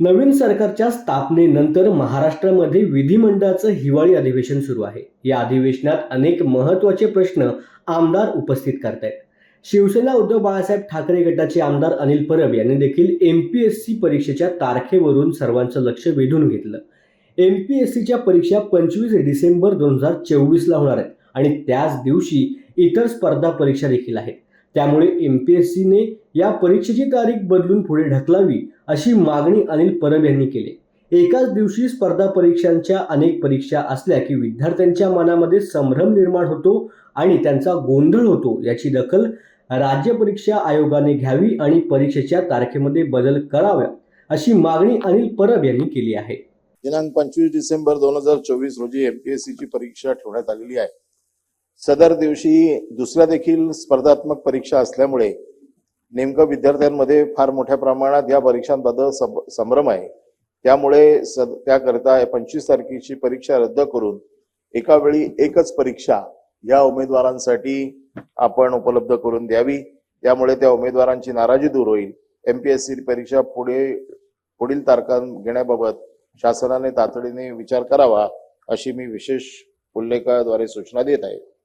नवीन सरकारच्या स्थापनेनंतर महाराष्ट्रामध्ये विधिमंडळाचं हिवाळी अधिवेशन सुरू आहे. या अधिवेशनात अनेक महत्त्वाचे प्रश्न आमदार उपस्थित करतायत. शिवसेना उद्धव बाळासाहेब ठाकरे गटाचे आमदार अनिल परब यांनी देखील एम पी एस सी परीक्षेच्या तारखेवरून सर्वांचं लक्ष वेधून घेतलं. एम पी एस सीच्या परीक्षा पंचवीस डिसेंबर दोन हजार चोवीसला होणार आहेत आणि त्याच दिवशी इतर स्पर्धा परीक्षा देखील आहेत. त्यामुळे एम पी एस सीने या परीक्षेची तारीख बदलून पुढे ढकलावी अशी मागणी अनिल परब यांनी केली. एकाच दिवशी स्पर्धा परीक्षांच्या अनेक परीक्षा असल्या की विद्यार्थ्यांच्या मनामध्ये संभ्रम निर्माण होतो आणि त्यांचा गोंधळ होतो याची दखल राज्य परीक्षा आयोगाने घ्यावी आणि परीक्षेच्या तारखेमध्ये बदल कराव्या अशी मागणी अनिल परब यांनी केली आहे. दिनांक पंचवीस डिसेंबर दोन हजार चोवीस रोजी एमपीएससीची परीक्षा ठेवण्यात आलेली आहे. सदर दिवशी दुसऱ्या देखील स्पर्धात्मक परीक्षा असल्यामुळे नेमकं विद्यार्थ्यांमध्ये फार मोठ्या प्रमाणात या परीक्षांबद्दल संभ्रम आहे. त्यामुळे सद त्याकरिता पंचवीस तारखेची परीक्षा रद्द करून एका वेळी एकच परीक्षा या उमेदवारांसाठी आपण उपलब्ध करून द्यावी. त्यामुळे त्या उमेदवारांची नाराजी दूर होईल. एमपीएससी परीक्षा पुढे पुढील तारखा घेण्याबाबत शासनाने तातडीने विचार करावा अशी मी विशेष उल्लेखाद्वारे सूचना देत आहे.